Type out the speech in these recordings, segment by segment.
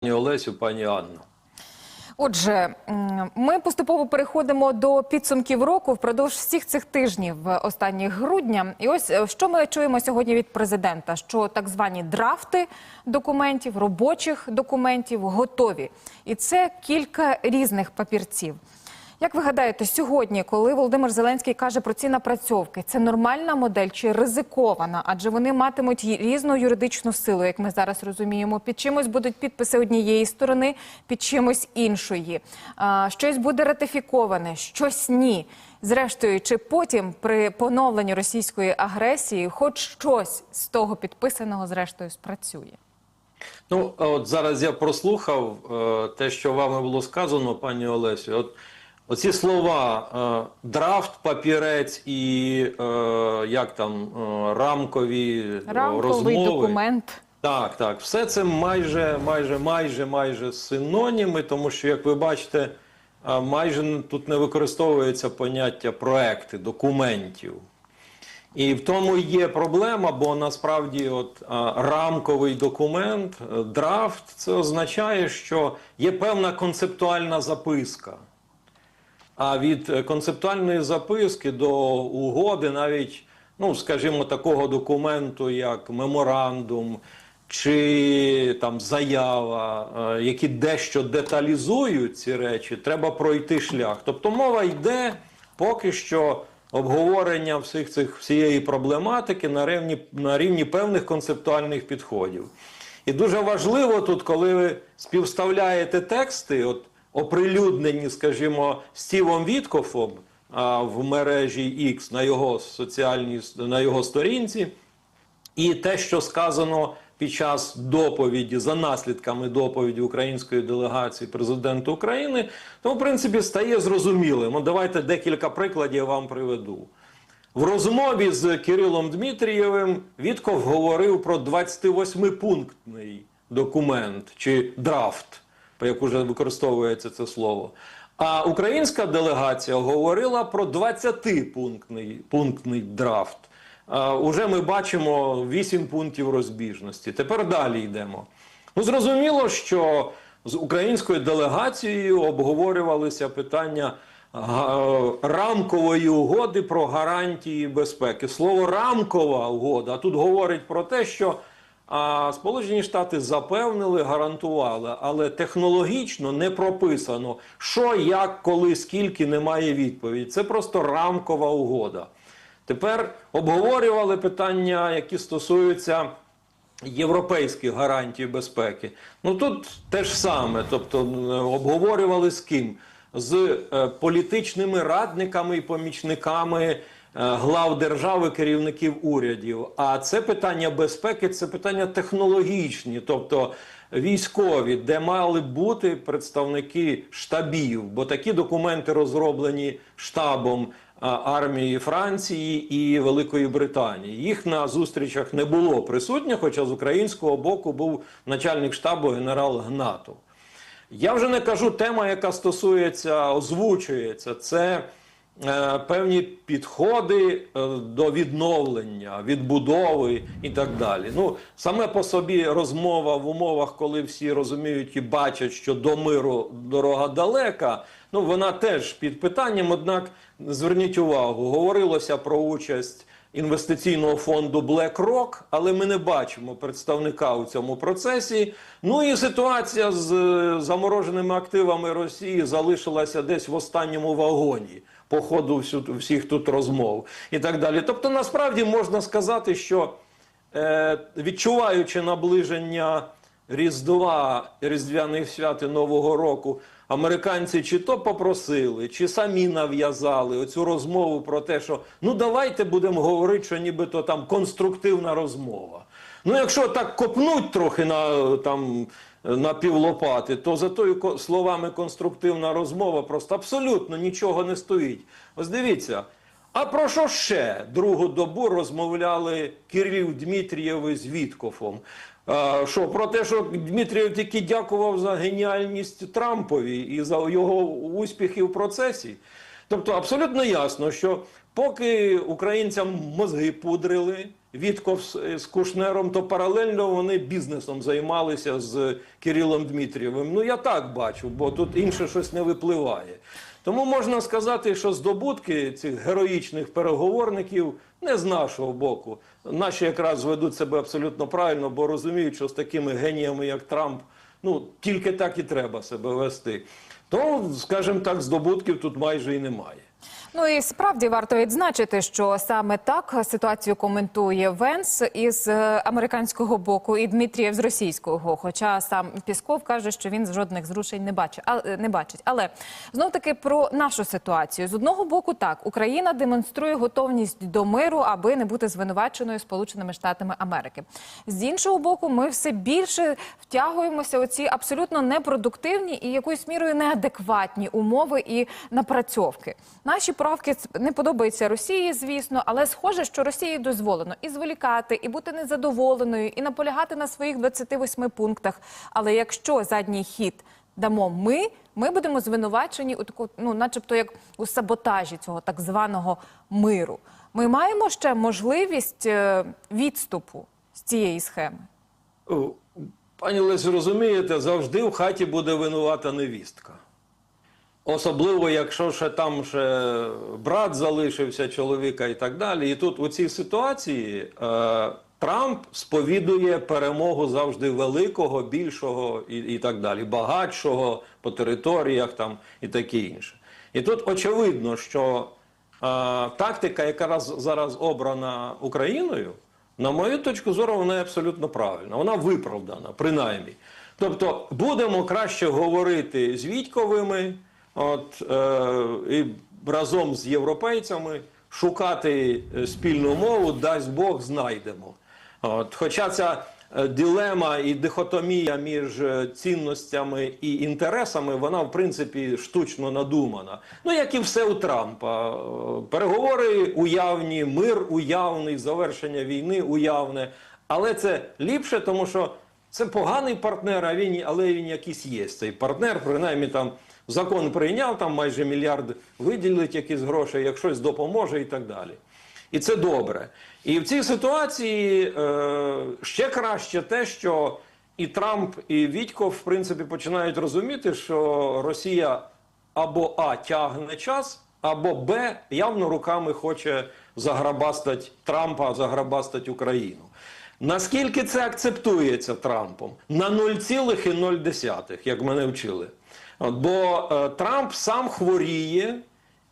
Пані Олесю, пані Анну. Отже, ми поступово переходимо до підсумків року впродовж всіх цих тижнів е, останніх грудня. І ось е, що ми чуємо сьогодні від президента: що так звані драфти документів, робочих документів готові, і це кілька різних папірців. Як ви гадаєте, сьогодні, коли Володимир Зеленський каже про ці напрацьовки, це нормальна модель чи ризикована? Адже вони матимуть різну юридичну силу, як ми зараз розуміємо. Під чимось будуть підписи однієї сторони, під чимось іншої. Щось буде ратифіковане, щось ні. Зрештою, чи потім при поновленні російської агресії, хоч щось з того підписаного, зрештою, спрацює? Ну, от зараз я прослухав е, те, що вами було сказано, пані Олесю. От оці слова е, драфт, папірець і е, як там е, рамкові Рамковий розмови. документ. Так, так, все це майже, майже, майже, майже синоніми, тому що, як ви бачите, майже тут не використовується поняття проекти, документів. І в тому є проблема, бо насправді от рамковий документ, драфт, це означає, що є певна концептуальна записка. А від е, концептуальної записки до угоди, навіть, ну, скажімо, такого документу, як меморандум чи там заява, е, які дещо деталізують ці речі, треба пройти шлях. Тобто мова йде поки що обговорення всіх цих всієї проблематики на рівні, на рівні певних концептуальних підходів. І дуже важливо тут, коли ви співставляєте тексти, от оприлюднені, скажімо, Стівом Віткофом в мережі X на його соціальній на його сторінці, і те, що сказано під час доповіді за наслідками доповіді української делегації президента України, то в принципі стає зрозумілим. Давайте декілька прикладів вам приведу. В розмові з Кирилом Дмитрієвим Вітков говорив про 28-пунктний документ чи драфт, як уже використовується це слово. А українська делегація говорила про 20-пунктний пунктний драфт. А, уже ми бачимо 8 пунктів розбіжності. Тепер далі йдемо. Ну, зрозуміло, що з українською делегацією обговорювалися питання рамкової угоди про гарантії безпеки. Слово рамкова угода тут говорить про те, що а, Сполучені Штати запевнили, гарантували, але технологічно не прописано, що, як, коли, скільки немає відповіді. Це просто рамкова угода. Тепер обговорювали питання, які стосуються європейських гарантій безпеки. Ну тут те ж саме, тобто обговорювали з ким? З е, політичними радниками і помічниками глав держави, керівників урядів. А це питання безпеки, це питання технологічні, тобто військові, де мали бути представники штабів, бо такі документи розроблені штабом армії Франції і Великої Британії. Їх на зустрічах не було присутніх, хоча з українського боку був начальник штабу генерал Гнатов. Я вже не кажу тема, яка стосується, озвучується, це е, певні підходи е, до відновлення, відбудови і так далі. Ну, саме по собі розмова в умовах, коли всі розуміють і бачать, що до миру дорога далека. Ну, вона теж під питанням, однак зверніть увагу, говорилося про участь інвестиційного фонду BlackRock, але ми не бачимо представника у цьому процесі. Ну і ситуація з е, замороженими активами Росії залишилася десь в останньому вагоні по ходу всіх тут розмов і так далі. Тобто, насправді можна сказати, що е, відчуваючи наближення Різдва, Різдвяних свят і Нового року, американці чи то попросили, чи самі нав'язали оцю розмову про те, що ну давайте будемо говорити, що нібито там конструктивна розмова. Ну, якщо так копнуть трохи на там. На півлопати, то за тою словами конструктивна розмова просто абсолютно нічого не стоїть. Ось дивіться, а про що ще другу добу розмовляли Кирил Дмитрієв з Віткофом? Що про те, що Дмитрієв тільки дякував за геніальність Трампові і за його успіхи в процесі? Тобто абсолютно ясно, що поки українцям мозги пудрили, Вітков з, з Кушнером, то паралельно вони бізнесом займалися з Кирилом Дмитрієвим. Ну я так бачу, бо тут інше щось не випливає. Тому можна сказати, що здобутки цих героїчних переговорників не з нашого боку. Наші якраз ведуть себе абсолютно правильно, бо розуміють, що з такими геніями, як Трамп, ну тільки так і треба себе вести. То, скажімо так, здобутків тут майже і немає. Ну і справді варто відзначити, що саме так ситуацію коментує Венс із е, американського боку і Дмитрієв з російського. Хоча сам Пісков каже, що він жодних зрушень не бачить. А, е, не бачить. Але знов таки про нашу ситуацію з одного боку, так Україна демонструє готовність до миру, аби не бути звинуваченою Сполученими Штатами Америки. З іншого боку, ми все більше втягуємося у ці абсолютно непродуктивні і якоюсь мірою неадекватні умови і напрацьовки. Наші правки не подобаються Росії, звісно, але схоже, що Росії дозволено і зволікати, і бути незадоволеною, і наполягати на своїх 28 пунктах. Але якщо задній хід дамо ми, ми будемо звинувачені у таку, ну, начебто, як у саботажі цього так званого миру. Ми маємо ще можливість е, відступу з цієї схеми. Пані Лесі, розумієте, завжди в хаті буде винувата невістка. Особливо, якщо ще там ще брат залишився чоловіка і так далі. І тут у цій ситуації е, Трамп сповідує перемогу завжди великого, більшого і, і так далі, багатшого по територіях там і таке інше. І тут очевидно, що е, тактика, яка раз, зараз обрана Україною, на мою точку зору, вона абсолютно правильна. Вона виправдана, принаймні. Тобто, будемо краще говорити з Вітьковими, от, е, і разом з європейцями шукати е, спільну мову, дасть Бог, знайдемо. От, хоча ця е, дилема і дихотомія між цінностями і інтересами, вона в принципі штучно надумана. Ну, як і все у Трампа. Переговори уявні, мир уявний, завершення війни уявне. Але це ліпше, тому що це поганий партнер, а він, але він якийсь є. Цей партнер, принаймні там закон прийняв, там майже мільярд виділить якісь гроші, як щось допоможе і так далі. І це добре. І в цій ситуації е, ще краще те, що і Трамп, і Вітьков, в принципі, починають розуміти, що Росія або А тягне час, або Б явно руками хоче заграбастати Трампа, заграбастати Україну. Наскільки це акцептується Трампом? На 0,0, як мене вчили. Бо е, Трамп сам хворіє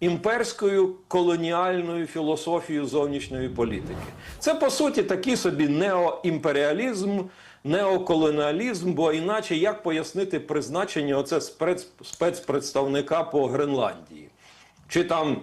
імперською колоніальною філософією зовнішньої політики. Це по суті такий собі неоімперіалізм, неоколоніалізм, бо іначе як пояснити призначення оце спецпредставника по Гренландії? Чи там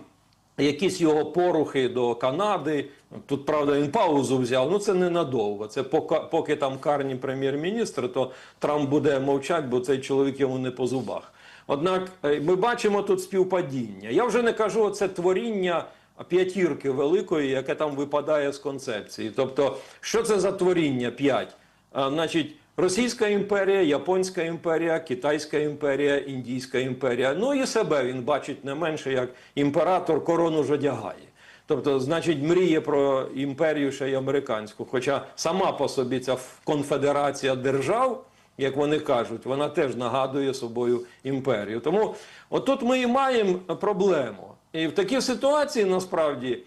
якісь його порухи до Канади. Тут, правда, він паузу взяв. Ну це ненадовго. Це поки, поки там карні прем'єр-міністр, то Трамп буде мовчати, бо цей чоловік йому не по зубах. Однак е, ми бачимо тут співпадіння. Я вже не кажу це творіння п'ятірки великої, яке там випадає з концепції. Тобто, що це за творіння п'ять? Значить, Російська імперія, Японська імперія, Китайська імперія, Індійська імперія. Ну і себе він бачить не менше як імператор корону ж одягає. Тобто, значить, мріє про імперію ще й американську. Хоча сама по собі ця конфедерація держав, як вони кажуть, вона теж нагадує собою імперію. Тому отут ми і маємо проблему. І в такій ситуації насправді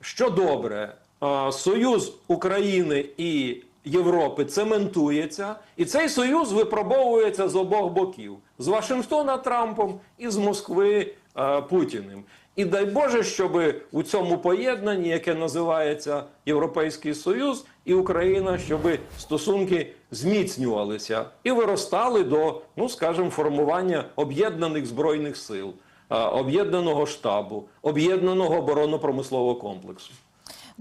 що добре, союз України і Європи цементується, і цей союз випробовується з обох боків: з Вашингтона Трампом і з Москви Путіним. І дай Боже, щоб у цьому поєднанні, яке називається Європейський Союз і Україна, щоб стосунки зміцнювалися і виростали до, ну скажімо, формування об'єднаних збройних сил, е, об'єднаного штабу, об'єднаного оборонно-промислового комплексу.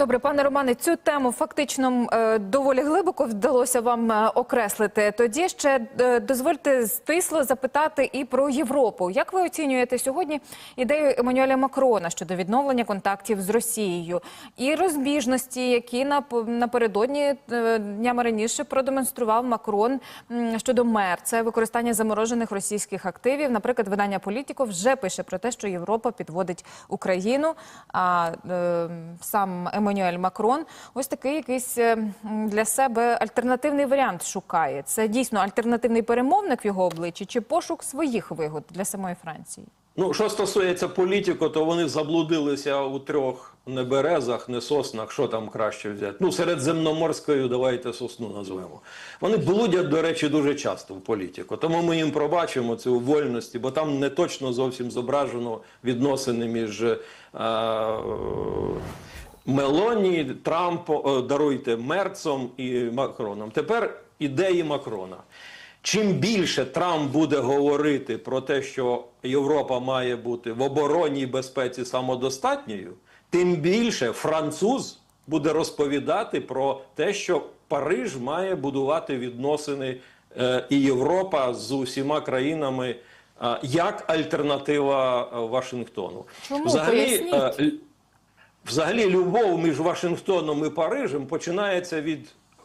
Добре, пане Романе, цю тему фактично е, доволі глибоко вдалося вам е, окреслити. Тоді ще е, дозвольте стисло запитати і про Європу. Як ви оцінюєте сьогодні ідею Еммануеля Макрона щодо відновлення контактів з Росією і розбіжності, які нап- напередодні днями раніше продемонстрував Макрон щодо мер? Це використання заморожених російських активів. Наприклад, видання Політіко вже пише про те, що Європа підводить Україну. А сам Еммануель Еммануель Макрон ось такий якийсь е, для себе альтернативний варіант шукає. Це дійсно альтернативний перемовник в його обличчі чи пошук своїх вигод для самої Франції? Ну, що стосується політику, то вони заблудилися у трьох не березах, не соснах, що там краще взяти. Ну, середземноморською, давайте сосну назвемо. Вони блудять, до речі, дуже часто в політику. Тому ми їм пробачимо цю вольності, бо там не точно зовсім зображено відносини між. Е- Мелоні, Трампо, е, даруйте Мерцом і Макроном. Тепер ідеї Макрона. Чим більше Трамп буде говорити про те, що Європа має бути в оборонній безпеці самодостатньою, тим більше француз буде розповідати про те, що Париж має будувати відносини е, і Європа з усіма країнами е, як альтернатива е, Вашингтону. Чому? Поясніть. Взагалі, любов між Вашингтоном і Парижем починається від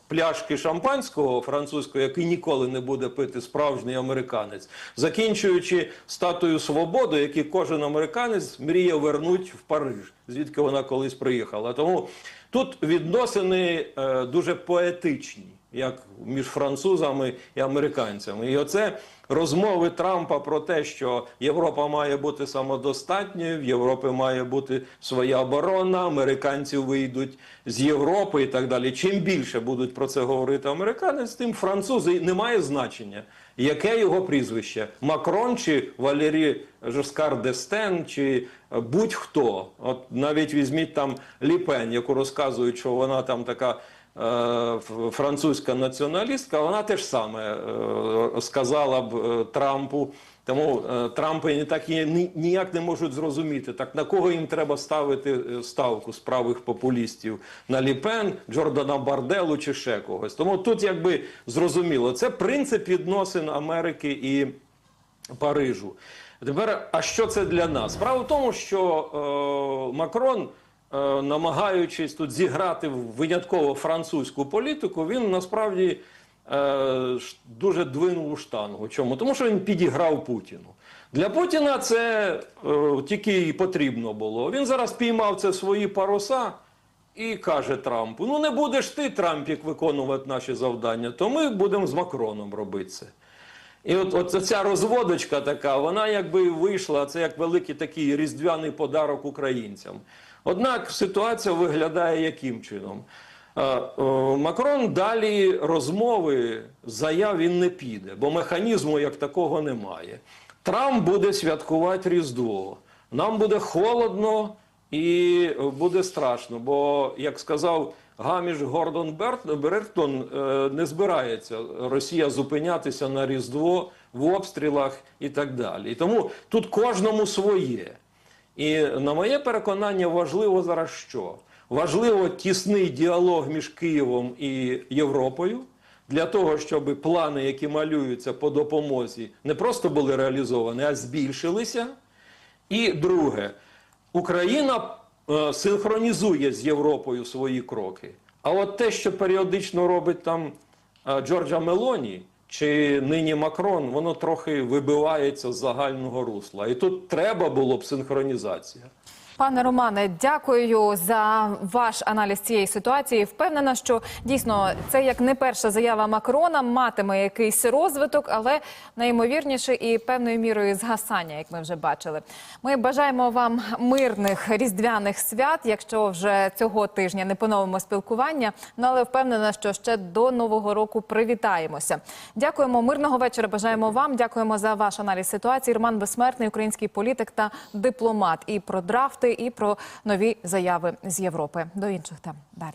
пляшки шампанського французького, який ніколи не буде пити справжній американець, закінчуючи статую свободи, яку кожен американець мріє вернути в Париж, звідки вона колись приїхала. Тому тут відносини е, дуже поетичні, як між французами і американцями. І оце розмови Трампа про те, що Європа має бути самодостатньою, в Європі має бути своя оборона, американці вийдуть з Європи і так далі. Чим більше будуть про це говорити американець, тим французи не має значення. Яке його прізвище? Макрон чи Валері Жоскар Дестен, чи будь-хто. От навіть візьміть там Ліпен, яку розказують, що вона там така французька націоналістка, вона теж саме е, сказала б е, Трампу. Тому е, Трампи так ніяк не можуть зрозуміти, так на кого їм треба ставити е, ставку з правих популістів на Ліпен, Джордана Барделу чи ще когось. Тому тут якби зрозуміло, це принцип відносин Америки і Парижу. Тепер, а що це для нас? Справа в тому, що е, Макрон, е, намагаючись тут зіграти в винятково французьку політику, він насправді е, дуже двинув у штангу. Чому? Тому що він підіграв Путіну. Для Путіна це е, тільки і потрібно було. Він зараз піймав це свої паруса. І каже Трампу: ну не будеш ти, Трампік, виконувати наші завдання, то ми будемо з Макроном робити це. І от, от ця розводочка така, вона якби вийшла, це як великий такий різдвяний подарок українцям. Однак ситуація виглядає яким чином? Е, е, Макрон далі розмови, заяв він не піде, бо механізму як такого немає. Трамп буде святкувати Різдво. Нам буде холодно і буде страшно, бо, як сказав Гаміш Гордон Бертон, е, не збирається Росія зупинятися на Різдво в обстрілах і так далі. І тому тут кожному своє. І на моє переконання, важливо зараз що? Важливо тісний діалог між Києвом і Європою для того, щоб плани, які малюються по допомозі, не просто були реалізовані, а збільшилися. І друге, Україна е, синхронізує з Європою свої кроки. А от те, що періодично робить там е, Джорджа Мелоні чи нині Макрон, воно трохи вибивається з загального русла. І тут треба було б синхронізація. Пане Романе, дякую за ваш аналіз цієї ситуації. Впевнена, що дійсно це як не перша заява Макрона матиме якийсь розвиток, але найімовірніше і певною мірою згасання, як ми вже бачили. Ми бажаємо вам мирних різдвяних свят, якщо вже цього тижня не поновимо спілкування. Ну але впевнена, що ще до нового року привітаємося. Дякуємо мирного вечора. Бажаємо вам. Дякуємо за ваш аналіз ситуації. Роман Безсмертний, український політик та дипломат. І про драфти, і про нові заяви з Європи. До інших тем далі.